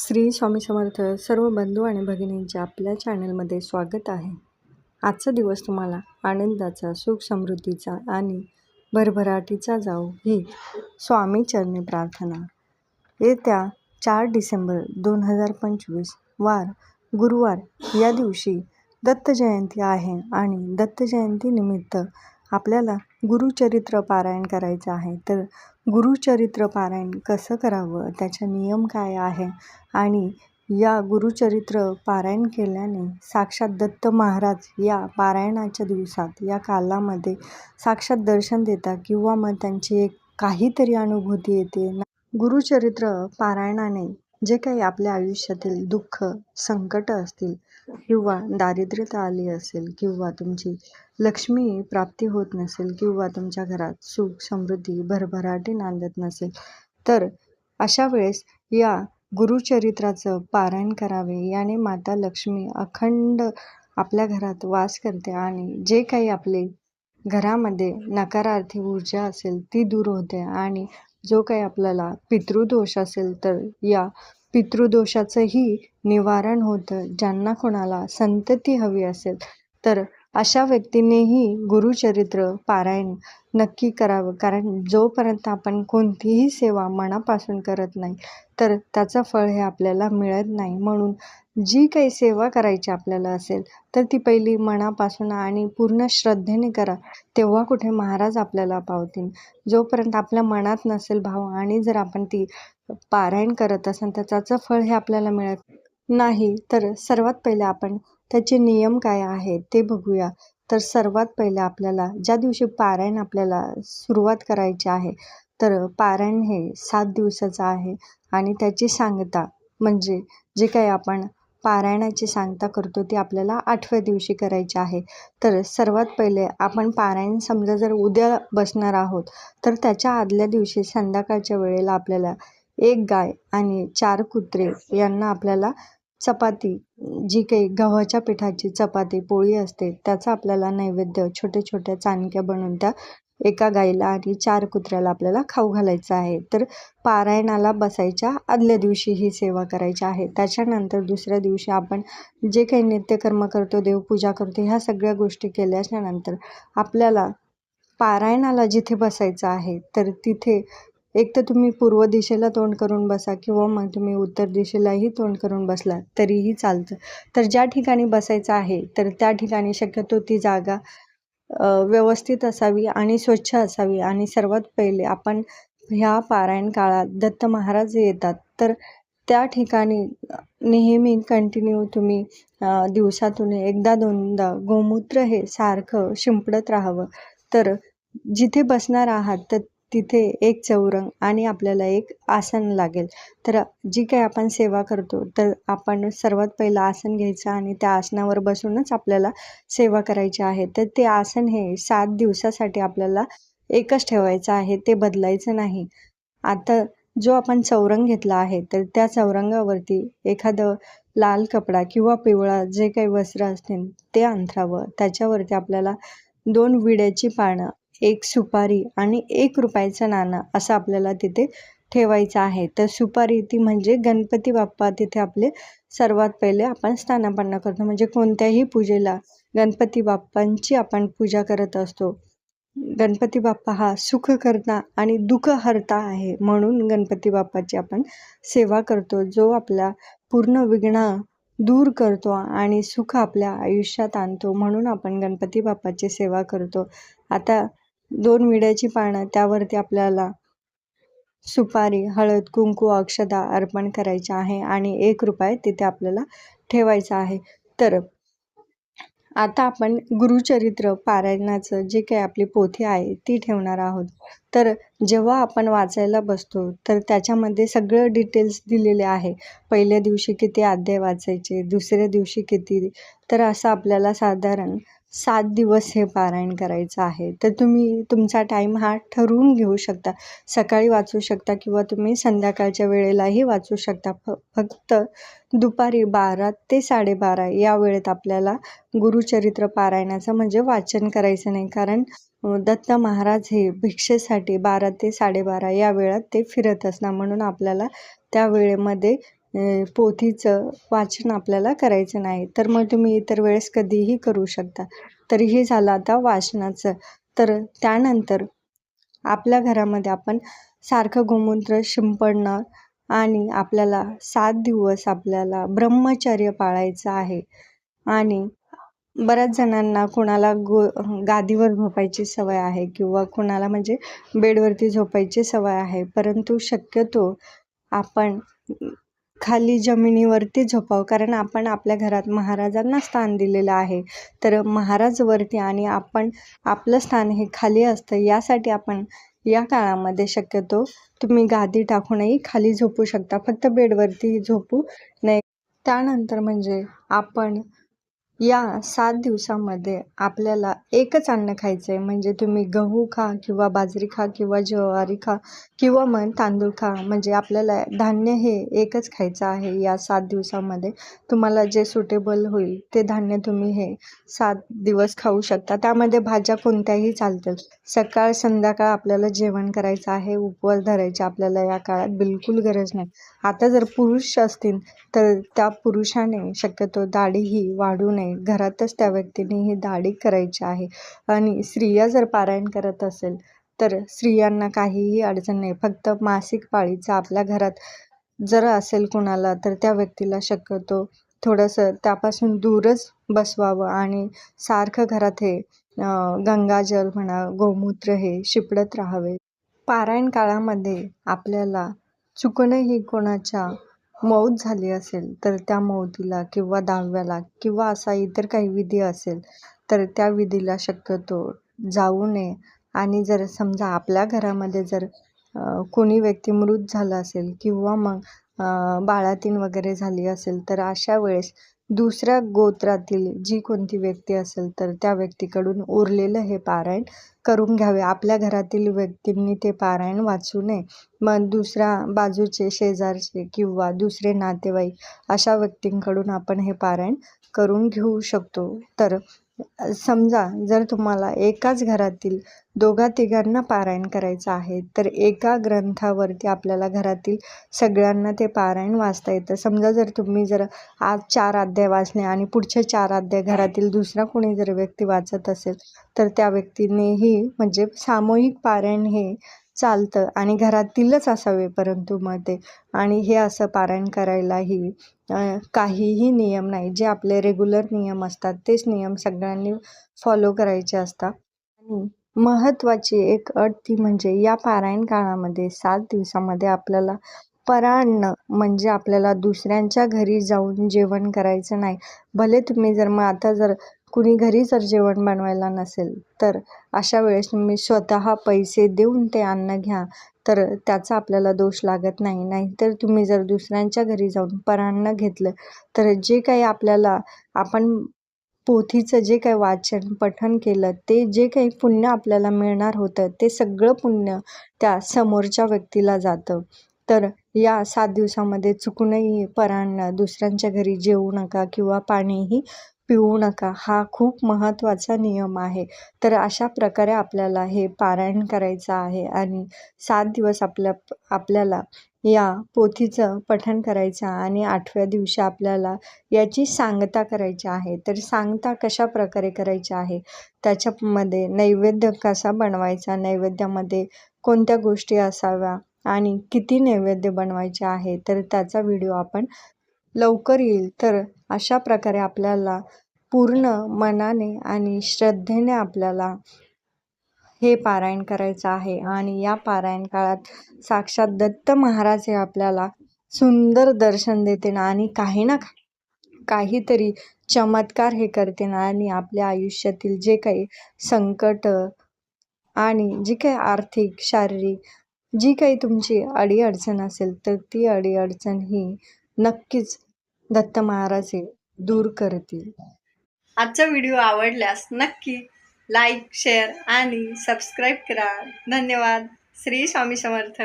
श्री स्वामी समर्थ सर्व बंधू आणि भगिनींचे आपल्या चॅनलमध्ये स्वागत आहे. आजचा दिवस तुम्हाला आनंदाचा सुख समृद्धीचा आणि भरभराटीचा जाऊ ही स्वामी चरणी प्रार्थना. येत्या चार डिसेंबर दोन हजार पंचवीस वार गुरुवार या दिवशी दत्त जयंती आहे आणि दत्त जयंतीनिमित्त आपल्याला गुरुचरित्र पारायण करायचं आहे. तर गुरुचरित्र पारायण कसं करावं? त्याचा नियम काय आहे? आणि या गुरुचरित्र पारायण केल्याने साक्षात दत्त महाराज या पारायणाच्या दिवसात या कालामध्ये साक्षात दर्शन देतात किंवा मग त्यांची एक काहीतरी अनुभूती येते. गुरुचरित्र पारायणाने जे काही आपल्या आयुष्यातील दुःख संकट असतील किंवा दारिद्र्यता आली असेल किंवा तुमची लक्ष्मी प्राप्ती होत नसेल किंवा तुमच्या घरात सुख समृद्धी भरभराटी नांदत नसेल तर अशा वेळेस या गुरुचरित्राचं पारायण करावे. याने माता लक्ष्मी अखंड आपल्या घरात वास करते आणि जे काही आपले घरामध्ये नकारार्थी ऊर्जा असेल ती दूर होते आणि जो काही आपल्याला पितृदोष असेल तर या पितृदोषाचंही निवारण होतं. ज्यांना कोणाला संतती हवी असेल तर अशा व्यक्तींनीही गुरुचरित्र पारायण नक्की करावं. कारण जोपर्यंत आपण कोणतीही सेवा मनापासून करत नाही तर त्याचं फळ हे आपल्याला मिळत नाही. म्हणून जी काही सेवा करायची आपल्याला असेल तर ती पहिली मनापासून आणि पूर्ण श्रद्धेने करा. तेव्हा कुठे महाराज आपल्याला पावतील. जोपर्यंत आपल्या मनात नसेल भाव आणि जर आपण ती पारायण करत असेल तर त्याचं फळ हे आपल्याला मिळत नाही. तर सर्वात पहिले आपण त्याचे नियम काय आहेत ते बघूया. तर सर्वात पहिले आपल्याला ज्या दिवशी पारायण आपल्याला सुरुवात करायची आहे तर पारायण हे सात दिवसाचं आहे आणि त्याची सांगता म्हणजे जे काही आपण पारायणाची सांगता करतो ती आपल्याला आठव्या दिवशी करायची आहे. तर सर्वात पहिले आपण पारायण समजा जर उद्या बसणार आहोत तर त्याच्या आदल्या दिवशी संध्याकाळच्या वेळेला आपल्याला एक गाय आणि चार कुत्रे यांना आपल्याला चपाती जी काही गव्हाच्या पिठाची चपाती पोळी असते त्याचा आपल्याला नैवेद्य छोट्या छोट्या चाणक्या बनवून त्या एका गाईला आणि चार कुत्र्याला आपल्याला खाऊ घालायचं आहे. तर पारायणाला बसायच्या आदल्या दिवशी ही सेवा करायची आहे. त्याच्यानंतर दुसऱ्या दिवशी आपण जे काही नित्यकर्म करतो देवपूजा करतो ह्या सगळ्या गोष्टी केल्याच्यानंतर आपल्याला पारायणाला जिथे बसायचं आहे तर तिथे एक तर तुम्ही पूर्व दिशेला तोंड करून बसा किंवा मग तुम्ही उत्तर दिशेलाही तोंड करून बसला तरीही चालतं. तर ज्या ठिकाणी बसायचं आहे तर त्या ठिकाणी शक्यतो ती जागा व्यवस्थित असावी आणि स्वच्छ असावी. आणि सर्वात पहिले आपण ह्या पारायण काळात दत्त महाराज येतात तर त्या ठिकाणी नेहमी कंटिन्यू तुम्ही दिवसातून एकदा दोनदा गोमूत्र हे सारखं शिंपडत राहावं. तर जिथे बसणार आहात तर तिथे एक चौरंग आणि आपल्याला एक आसन लागेल. तर जी काही आपण सेवा करतो तर आपण सर्वात पहिलं आसन घ्यायचं आणि त्या आसनावर बसूनच आपल्याला सेवा करायची आहे. तर ते आसन हे सात दिवसासाठी आपल्याला एकच ठेवायचं आहे ते बदलायचं नाही. आता जो आपण चौरंग घेतला आहे तर त्या चौरंगावरती एखादं लाल कपडा किंवा पिवळा जे काही वस्त्र असतील ते अंथरावं. त्याच्यावरती आपल्याला दोन विड्याची पानं एक सुपारी आणि एक रुपयाचं नाणं असं आपल्याला तिथे ठेवायचं आहे. तर सुपारी ती म्हणजे गणपती बाप्पा तिथे आपले सर्वात पहिले आपण स्थानापन्न करतो. म्हणजे कोणत्याही पूजेला गणपती बाप्पांची आपण पूजा करत असतो. गणपती बाप्पा हा सुख करता आणि दुःख हरता आहे म्हणून गणपती बाप्पाची आपण सेवा करतो. जो आपला पूर्ण विघ्न दूर करतो आणि सुख आपल्या आयुष्यात आणतो म्हणून आपण गणपती बाप्पाची सेवा करतो. आता दोन विड्याची पानं त्यावरती आपल्याला सुपारी हळद कुंकू अक्षदा अर्पण करायचे आहे आणि एक रुपये तिथे आपल्याला ठेवायचा आहे. तर आता आपण गुरुचरित्र पारायणाचं जे काही आपली पोथी आहे ती ठेवणार आहोत. तर जेव्हा आपण वाचायला बसतो तर त्याच्यामध्ये सगळं डिटेल्स दिलेले आहे. पहिल्या दिवशी किती अध्याय वाचायचे दुसऱ्या दिवशी किती तर असं आपल्याला साधारण सात दिवस हे पारायण करायचं आहे. तर तुम्ही तुमचा टाईम हा ठरवून घेऊ शकता. सकाळी वाचू शकता किंवा तुम्ही संध्याकाळच्या वेळेलाही वाचू शकता. फ फक्त दुपारी बारा ते साडेबारा या वेळेत आपल्याला गुरुचरित्र पारायणाचं म्हणजे वाचन करायचं नाही. कारण दत्त महाराज हे भिक्षेसाठी बारा ते साडेबारा या वेळात ते फिरत असणार. म्हणून आपल्याला त्या वेळेमध्ये पोथीचं वाचन आपल्याला करायचं नाही. तर मग तुम्ही इतर वेळेस कधीही करू शकता. तर हे झालं आता वाचनाचं. तर त्यानंतर आपल्या घरामध्ये आपण सारखं गोमूत्र शिंपडणं आणि आपल्याला सात दिवस आपल्याला ब्रह्मचर्य पाळायचं आहे. आणि बऱ्याच जणांना कोणाला गो गादीवर झोपायची सवय आहे किंवा कोणाला म्हणजे बेडवरती झोपायची सवय आहे. परंतु शक्यतो आपण खाली जमिनीवरती झोपावं. कारण आपण आपल्या घरात महाराजांना स्थान दिलेलं आहे. तर महाराज वरती आणि आपण आपलं स्थान हे खाली असतं यासाठी आपण या काळामध्ये शक्यतो तुम्ही गादी टाकूनही खाली झोपू शकता. फक्त बेडवरती झोपू नये. त्यानंतर म्हणजे आपण या सात दिवसामध्ये आपल्याला एकच अन्न खायचं आहे म्हणजे तुम्ही गहू खा किंवा बाजरी खा किंवा ज्वारी खा किंवा मग तांदूळ खा. म्हणजे आपल्याला धान्य हे एकच खायचं आहे या सात दिवसामध्ये. तुम्हाला जे सुटेबल होईल ते धान्य तुम्ही हे सात दिवस खाऊ शकता. त्यामध्ये भाज्या कोणत्याही चालतील. सकाळ संध्याकाळ आपल्याला जेवण करायचं आहे. उपवास धरायचे आपल्याला या काळात बिलकुल गरज नाही. आता जर पुरुष असतील तर त्या पुरुषाने शक्यतो दाढी ही वाढू नये. घरातच त्या व्यक्तीने ही दाढी करायची आहे. आणि स्त्रिया जर पारायण करत असेल तर स्त्रियांना काहीही अडचण नाही. फक्त मासिक पाळीचं आपल्या घरात जर असेल कुणाला तर त्या व्यक्तीला शक्यतो थोडंसं त्यापासून दूरच बसवावं. आणि सारखं घरात हे गंगाजल म्हणा गोमूत्र हे शिपडत राहावे. पारायण काळामध्ये आपल्याला चुकूनही कोणाच्या मौत झाली असेल तर त्या मौतीला किंवा दहाव्याला किंवा असा इतर काही विधी असेल तर त्या विधीला शक्यतो जाऊ नये. आणि जर समजा आपल्या घरामध्ये जर कोणी व्यक्ती मृत झाला असेल किंवा मग बाळातीन वगैरे झाली असेल तर अशा वेळेस दुसऱ्या गोत्रातील जी कोणती व्यक्ती असेल तर त्या व्यक्तीकडून उरलेलं हे पारायण करून घ्यावे. आपल्या घरातील व्यक्तींनी ते पारायण वाचू नये. मग दुसऱ्या बाजूचे शेजारचे किंवा दुसरे नातेवाईक अशा व्यक्तींकडून आपण हे पारायण करून घेऊ शकतो. तर समजा जर तुम्हाला एकाच घरातील दोघा तिघांना पारायण करायचं आहे तर एका ग्रंथावरती आपल्याला घरातील सगळ्यांना ते पारायण वाचता येतं. समजा जर तुम्ही जर आज चार अध्याय वाचले आणि पुढचे चार अध्याय घरातील दुसरा कोणी जर व्यक्ती वाचत असेल तर त्या व्यक्तीनेही म्हणजे सामूहिक पारायण हे चालतं आणि घरातीलच असावे परंतु मग ते आणि हे असं पारायण करायलाही काहीही नियम नाही. जे आपले रेग्युलर नियम असतात तेच नियम सगळ्यांनी फॉलो करायचे असतात. आणि महत्त्वाची एक अट ती म्हणजे या पारायण काळामध्ये सात दिवसामध्ये आपल्याला परान्न म्हणजे आपल्याला दुसऱ्यांच्या घरी जाऊन जेवण करायचं नाही. भले तुम्ही जर मग आता जर कुणी घरी जर जेवण बनवायला नसेल तर अशा वेळेस तुम्ही स्वतः पैसे देऊन ते अन्न घ्या. तर त्याचा आपल्याला दोष लागत नाही. नाहीतर तुम्ही जर दुसऱ्यांच्या घरी जाऊन परान्न घेतलं तर जे काही आपल्याला आपण पोथीचं जे काही वाचन पठण केलं ते जे काही पुण्य आपल्याला मिळणार होतं ते सगळं पुण्य त्या समोरच्या व्यक्तीला जातं. तर या सात दिवसामध्ये चुकूनही परांना दुसऱ्यांच्या घरी जेवू नका किंवा पाणीही पिऊ नका. हा खूप महत्त्वाचा नियम आहे. तर अशा प्रकारे आपल्याला हे पारायण करायचं आहे आणि सात दिवस आपल्या आपल्याला या पोथीचं पठण करायचं आणि आठव्या दिवशी आपल्याला याची सांगता करायची आहे. तर सांगता कशा प्रकारे करायची आहे? त्याच्यामध्ये नैवेद्य कसा बनवायचा? नैवेद्यामध्ये कोणत्या गोष्टी असाव्या? आणि किती नैवेद्य बनवायचे आहे? तर त्याचा व्हिडिओ आपण लवकर येईल. तर अशा प्रकारे आपल्याला पूर्ण मनाने आणि श्रद्धेने आपल्याला हे पारायण करायचं आहे. आणि या पारायण काळात साक्षात दत्त महाराज हे आपल्याला सुंदर दर्शन देते ना आणि काही ना काहीतरी चमत्कार हे करते ना आणि आपल्या आयुष्यातील जे काही संकट आणि जी काही आर्थिक शारीरिक जी काही तुमची अडीअडचण असेल तर ती अडीअडचण ही नक्कीच दत्त महाराज हे दूर करतील. आजचा व्हिडिओ आवडल्यास नक्की लाईक शेअर आणि सबस्क्राईब करा. धन्यवाद. श्री स्वामी समर्थ.